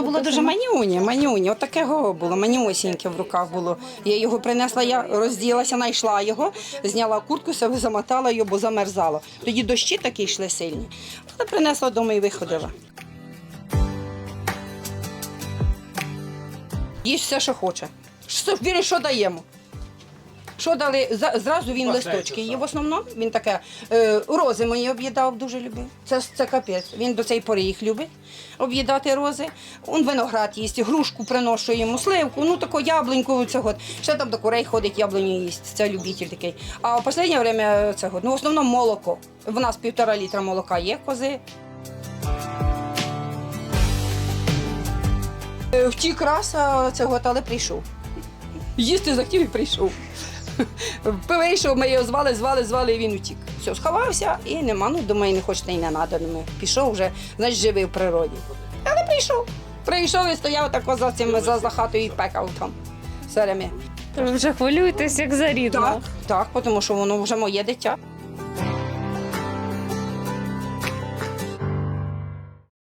воно було дуже манюнє, манюнє. От такого було, манюсіньке в руках було. Я його принесла, я розділася, знайшла його, зняла куртку, себе замотала його, бо замерзало. Тоді дощі такі йшли сильні. Але принесла вдома і виходила. Їсть все, що хоче. Віриш, що даємо? Що дали? За- Зразу він листочки. є в основному він таке е, рози мої об'їдав, дуже любив. Це, це капець. Він до цієї пори їх любить об'їдати рози. Он виноград їсть, грушку приношу йому, сливку, ну таку яблуньку цього. Ще там до курей ходить, яблуню їсть. Це любитель такий. А в останнє время цього, ну в основному молоко. В нас півтора літра молока є кози. Е, Втік раз а, цього, але прийшов. Їсти захотів і прийшов. Вийшов, ми його звали, звали, звали, і він утік. Все, сховався і нема. Ну, думаю, не хочете і не треба. Думаю, пішов вже, значить, живий в природі. Але прийшов. Прийшов і стояв тако за цим за, за хатою і пекав там. Сереми. Ви вже хвилюєтесь, як за рідного. Так, так, тому що воно вже моє дитя.